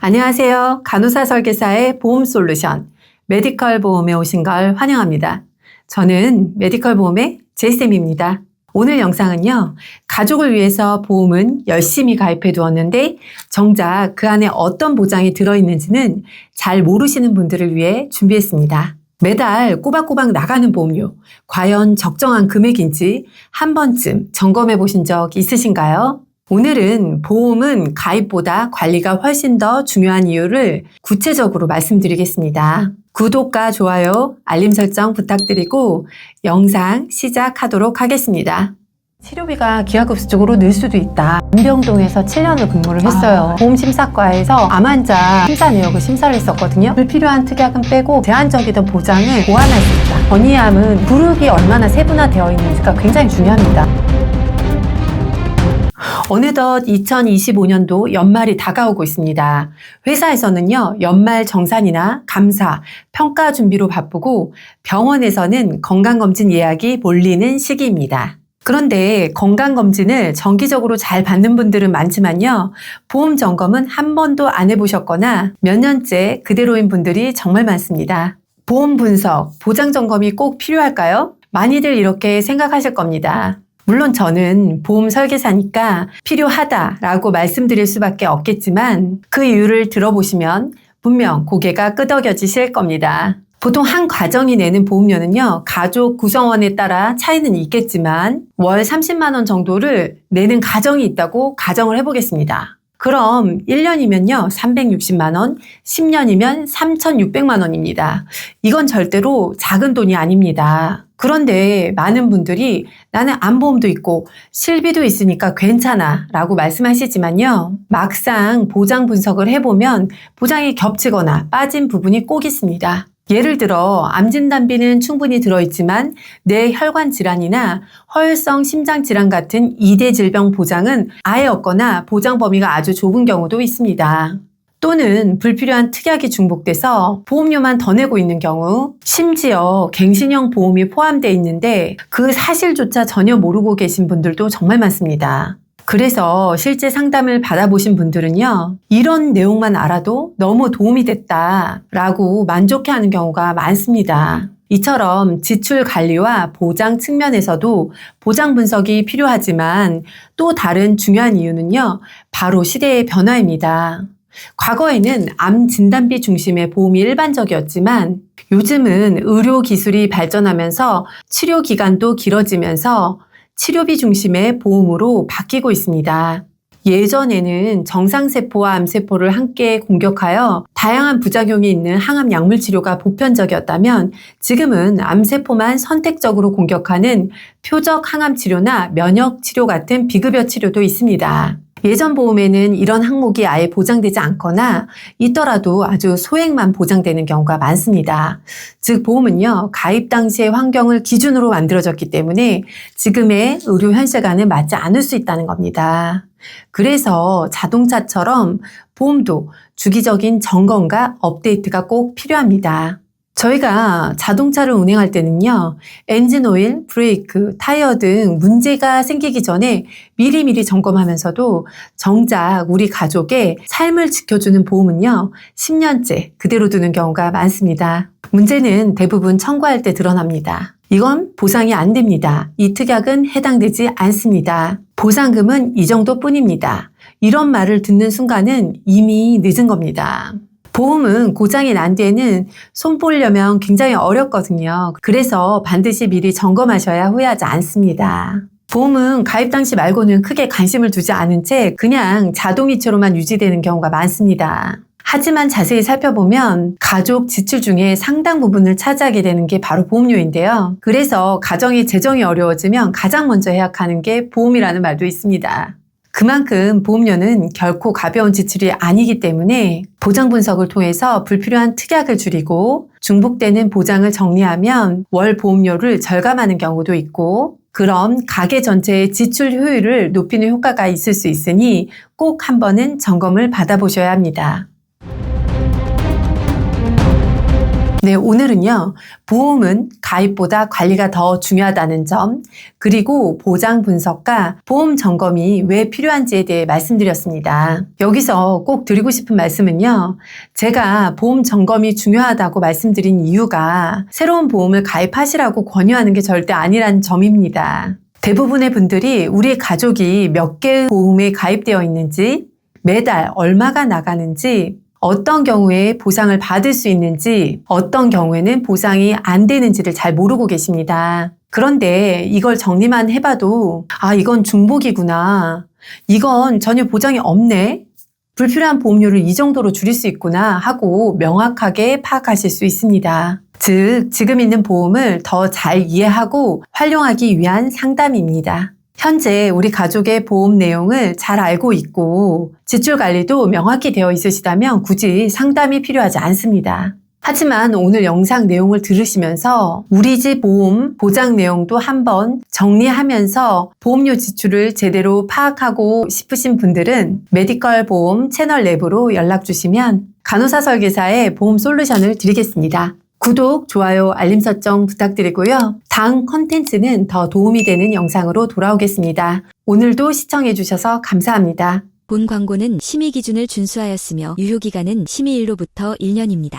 안녕하세요. 간호사 설계사의 보험 솔루션 메디컬 보험에 오신 걸 환영합니다. 저는 메디컬 보험의 제이쌤입니다. 오늘 영상은요, 가족을 위해서 보험은 열심히 가입해 두었는데, 정작 그 안에 어떤 보장이 들어있는지는 잘 모르시는 분들을 위해 준비했습니다. 매달 꼬박꼬박 나가는 보험료, 과연 적정한 금액인지 한 번쯤 점검해 보신 적 있으신가요? 오늘은 보험은 가입보다 관리가 훨씬 더 중요한 이유를 구체적으로 말씀드리겠습니다. 구독과 좋아요, 알림 설정 부탁드리고 영상 시작하도록 하겠습니다. 치료비가 기하급수적으로 늘 수도 있다. 문병동에서 7년을 근무를 했어요. 보험심사과에서 암 환자 심사 내역을 심사를 했었거든요. 불필요한 특약은 빼고 제한적이던 보장을 보완할 수 있다. 건의암은 부르기 얼마나 세분화되어 있는지가 굉장히 중요합니다. 어느덧 2025년도 연말이 다가오고 있습니다. 회사에서는요, 연말 정산이나 감사, 평가 준비로 바쁘고 병원에서는 건강검진 예약이 몰리는 시기입니다. 그런데 건강검진을 정기적으로 잘 받는 분들은 많지만요, 보험 점검은 한 번도 안 해보셨거나 몇 년째 그대로인 분들이 정말 많습니다. 보험 분석, 보장 점검이 꼭 필요할까요? 많이들 이렇게 생각하실 겁니다. 물론 저는 보험 설계사니까 필요하다라고 말씀드릴 수밖에 없겠지만 그 이유를 들어보시면 분명 고개가 끄덕여지실 겁니다. 보통 한 가정이 내는 보험료는요, 가족 구성원에 따라 차이는 있겠지만 월 30만원 정도를 내는 가정이 있다고 가정을 해보겠습니다. 그럼 1년이면요, 360만원, 10년이면 3,600만원입니다. 이건 절대로 작은 돈이 아닙니다. 그런데 많은 분들이 나는 암보험도 있고 실비도 있으니까 괜찮아 라고 말씀하시지만요. 막상 보장 분석을 해보면 보장이 겹치거나 빠진 부분이 꼭 있습니다. 예를 들어 암 진단비는 충분히 들어있지만 뇌 혈관 질환이나 허혈성 심장 질환 같은 2대 질병 보장은 아예 없거나 보장 범위가 아주 좁은 경우도 있습니다. 또는 불필요한 특약이 중복돼서 보험료만 더 내고 있는 경우, 심지어 갱신형 보험이 포함되어 있는데 그 사실조차 전혀 모르고 계신 분들도 정말 많습니다. 그래서 실제 상담을 받아보신 분들은요, 이런 내용만 알아도 너무 도움이 됐다라고 만족해 하는 경우가 많습니다. 이처럼 지출 관리와 보장 측면에서도 보장 분석이 필요하지만 또 다른 중요한 이유는요, 바로 시대의 변화입니다. 과거에는 암 진단비 중심의 보험이 일반적이었지만 요즘은 의료 기술이 발전하면서 치료 기간도 길어지면서 치료비 중심의 보험으로 바뀌고 있습니다. 예전에는 정상세포와 암세포를 함께 공격하여 다양한 부작용이 있는 항암 약물 치료가 보편적이었다면 지금은 암세포만 선택적으로 공격하는 표적 항암 치료나 면역 치료 같은 비급여 치료도 있습니다. 예전 보험에는 이런 항목이 아예 보장되지 않거나 있더라도 아주 소액만 보장되는 경우가 많습니다. 즉 보험은요 가입 당시의 환경을 기준으로 만들어졌기 때문에 지금의 의료 현실과는 맞지 않을 수 있다는 겁니다. 그래서 자동차처럼 보험도 주기적인 점검과 업데이트가 꼭 필요합니다. 저희가 자동차를 운행할 때는요, 엔진 오일, 브레이크, 타이어 등 문제가 생기기 전에 미리미리 점검하면서도 정작 우리 가족의 삶을 지켜주는 보험은요, 10년째 그대로 두는 경우가 많습니다. 문제는 대부분 청구할 때 드러납니다. 이건 보상이 안 됩니다. 이 특약은 해당되지 않습니다. 보상금은 이 정도 뿐입니다. 이런 말을 듣는 순간은 이미 늦은 겁니다. 보험은 고장이 난 뒤에는 손 보려면 굉장히 어렵거든요. 그래서 반드시 미리 점검하셔야 후회하지 않습니다. 보험은 가입 당시 말고는 크게 관심을 두지 않은 채 그냥 자동이체로만 유지되는 경우가 많습니다. 하지만 자세히 살펴보면 가족 지출 중에 상당 부분을 차지하게 되는 게 바로 보험료인데요. 그래서 가정의 재정이 어려워지면 가장 먼저 예약하는 게 보험이라는 말도 있습니다. 그만큼 보험료는 결코 가벼운 지출이 아니기 때문에 보장 분석을 통해서 불필요한 특약을 줄이고 중복되는 보장을 정리하면 월 보험료를 절감하는 경우도 있고 그럼 가계 전체의 지출 효율을 높이는 효과가 있을 수 있으니 꼭 한 번은 점검을 받아보셔야 합니다. 네, 오늘은요, 보험은 가입보다 관리가 더 중요하다는 점, 그리고 보장 분석과 보험 점검이 왜 필요한지에 대해 말씀드렸습니다. 여기서 꼭 드리고 싶은 말씀은요, 제가 보험 점검이 중요하다고 말씀드린 이유가 새로운 보험을 가입하시라고 권유하는 게 절대 아니란 점입니다. 대부분의 분들이 우리 가족이 몇 개의 보험에 가입되어 있는지, 매달 얼마가 나가는지, 어떤 경우에 보상을 받을 수 있는지, 어떤 경우에는 보상이 안 되는지를 잘 모르고 계십니다. 그런데 이걸 정리만 해봐도, 아, 이건 중복이구나. 이건 전혀 보장이 없네. 불필요한 보험료를 이 정도로 줄일 수 있구나 하고 명확하게 파악하실 수 있습니다. 즉, 지금 있는 보험을 더 잘 이해하고 활용하기 위한 상담입니다. 현재 우리 가족의 보험 내용을 잘 알고 있고 지출 관리도 명확히 되어 있으시다면 굳이 상담이 필요하지 않습니다. 하지만 오늘 영상 내용을 들으시면서 우리 집 보험 보장 내용도 한번 정리하면서 보험료 지출을 제대로 파악하고 싶으신 분들은 메디컬 보험 채널 내부로 연락 주시면 간호사 설계사의 보험 솔루션을 드리겠습니다. 구독, 좋아요, 알림 설정 부탁드리고요. 다음 컨텐츠는 더 도움이 되는 영상으로 돌아오겠습니다. 오늘도 시청해주셔서 감사합니다. 본 광고는 심의 기준을 준수하였으며 유효 기간은 심의일로부터 1년입니다.